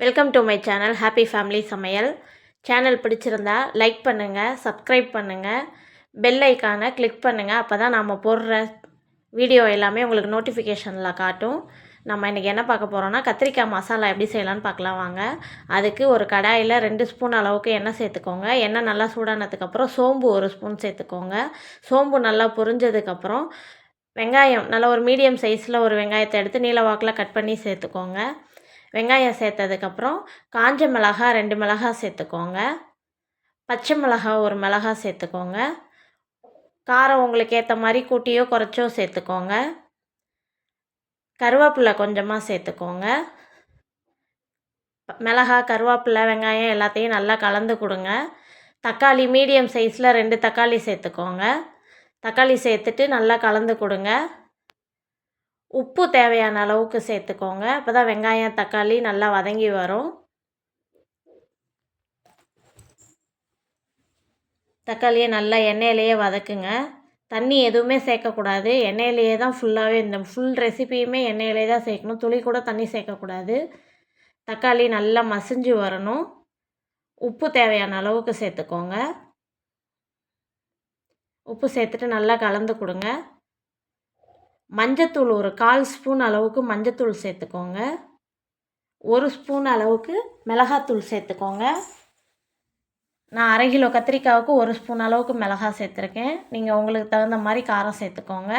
Welcome to my channel happy family சமையல் channel பிடிச்சிருந்தா like பண்ணுங்கள் சப்ஸ்கிரைப் பண்ணுங்கள் பெல் ஐக்கானை கிளிக் பண்ணுங்கள் அப்போ தான் நாம் போடுற வீடியோ எல்லாமே உங்களுக்கு நோட்டிஃபிகேஷனில் காட்டும். நம்ம இன்றைக்கி என்ன பார்க்க போகிறோன்னா கத்திரிக்காய் மசாலா எப்படி செய்யலான்னு பார்க்கலாம் வாங்க. அதுக்கு ஒரு கடாயில் ரெண்டு ஸ்பூன் அளவுக்கு எண்ணெய் சேர்த்துக்கோங்க. எண்ணெய் நல்லா சூடானதுக்கப்புறம் சோம்பு ஒரு ஸ்பூன் சேர்த்துக்கோங்க. சோம்பு நல்லா பொரிஞ்சதுக்கப்புறம் வெங்காயம் நல்லா ஒரு மீடியம் சைஸில் ஒரு வெங்காயத்தை எடுத்து நீல வாக்கில் கட் பண்ணி சேர்த்துக்கோங்க. வெங்காயம் சேர்த்ததுக்கப்புறம் காஞ்ச மிளகா ரெண்டு மிளகா சேர்த்துக்கோங்க. பச்சை மிளகா ஒரு மிளகா சேர்த்துக்கோங்க. காரம் உங்களுக்கு ஏற்ற மாதிரி கூட்டியோ குறைச்சோ சேர்த்துக்கோங்க. கருவேப்பிலை கொஞ்சமாக சேர்த்துக்கோங்க. மிளகா கருவேப்பிலை வெங்காயம் எல்லாத்தையும் நல்லா கலந்து கொடுங்க. தக்காளி மீடியம் சைஸில் ரெண்டு தக்காளி சேர்த்துக்கோங்க. தக்காளி சேர்த்துட்டு நல்லா கலந்து கொடுங்க. உப்பு தேவையான அளவுக்கு சேர்த்துக்கோங்க. அப்போ தான் வெங்காயம் தக்காளி நல்லா வதங்கி வரும். தக்காளியை நல்லா எண்ணெயிலேயே வதக்குங்க. தண்ணி எதுவுமே சேர்க்கக்கூடாது. எண்ணெயிலேயே தான் ஃபுல்லாகவே இந்த ஃபுல் ரெசிபியுமே எண்ணெயிலே தான் சேர்க்கணும். துளி கூட தண்ணி சேர்க்கக்கூடாது. தக்காளி நல்லா மசிஞ்சு வரணும். உப்பு தேவையான அளவுக்கு சேர்த்துக்கோங்க. உப்பு சேர்த்துட்டு நல்லா கலந்து கொடுங்க. மஞ்சத்தூள் ஒரு கால் ஸ்பூன் அளவுக்கு மஞ்சத்தூள் சேர்த்துக்கோங்க. ஒரு ஸ்பூன் அளவுக்கு மிளகாத்தூள் சேர்த்துக்கோங்க. நான் அரை கிலோ கத்திரிக்காவுக்கு ஒரு ஸ்பூன் அளவுக்கு மிளகா சேர்த்துருக்கேன். நீங்கள் உங்களுக்கு தகுந்த மாதிரி காரம் சேர்த்துக்கோங்க.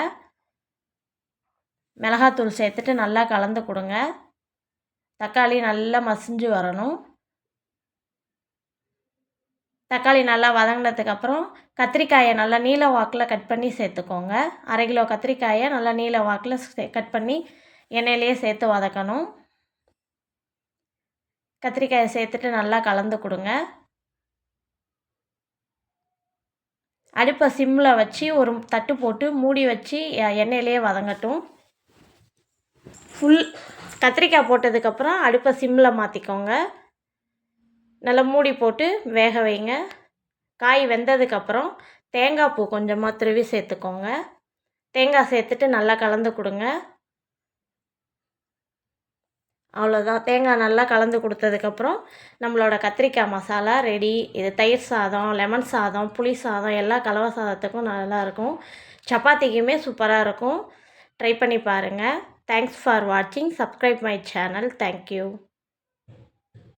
மிளகாத்தூள் சேர்த்துட்டு நல்லா கலந்து கொடுங்க. தக்காளி நல்லா மசிஞ்சு வரணும். தக்காளி நல்லா வதங்கினதுக்கப்புறம் கத்திரிக்காயை நல்லா நீல வாக்கில் கட் பண்ணி சேர்த்துக்கோங்க. அரை கிலோ கத்திரிக்காயை நல்லா நீல வாக்கில் கட் பண்ணி எண்ணெயிலேயே சேர்த்து வதக்கணும். கத்திரிக்காயை சேர்த்துட்டு நல்லா கலந்து கொடுங்க. அடுப்பை சிம்மில் வச்சு ஒரு தட்டு போட்டு மூடி வச்சு எண்ணெயிலேயே வதங்கட்டும். ஃபுல் கத்திரிக்காய் போட்டதுக்கப்புறம் அடுப்பை சிம்மில் மாற்றிக்கோங்க நல்லா மூடி போட்டு வேக வைங்க. காய் வெந்ததுக்கப்புறம் தேங்காய் பூ கொஞ்சமாக துருவி சேர்த்துக்கோங்க. தேங்காய் சேர்த்துட்டு நல்லா கலந்து கொடுங்க. அவ்வளோதான் தேங்காய் நல்லா கலந்து கொடுத்ததுக்கப்புறம் நம்மளோட கத்திரிக்காய் மசாலா ரெடி இது தயிர் சாதம் லெமன் சாதம் புளி சாதம் எல்லா கலவை சாதத்துக்கும் நல்லாயிருக்கும் சப்பாத்திக்குமே சூப்பராக இருக்கும். ட்ரை பண்ணி பாருங்கள் தேங்க்ஸ் ஃபார் வாட்சிங் subscribe my channel thank you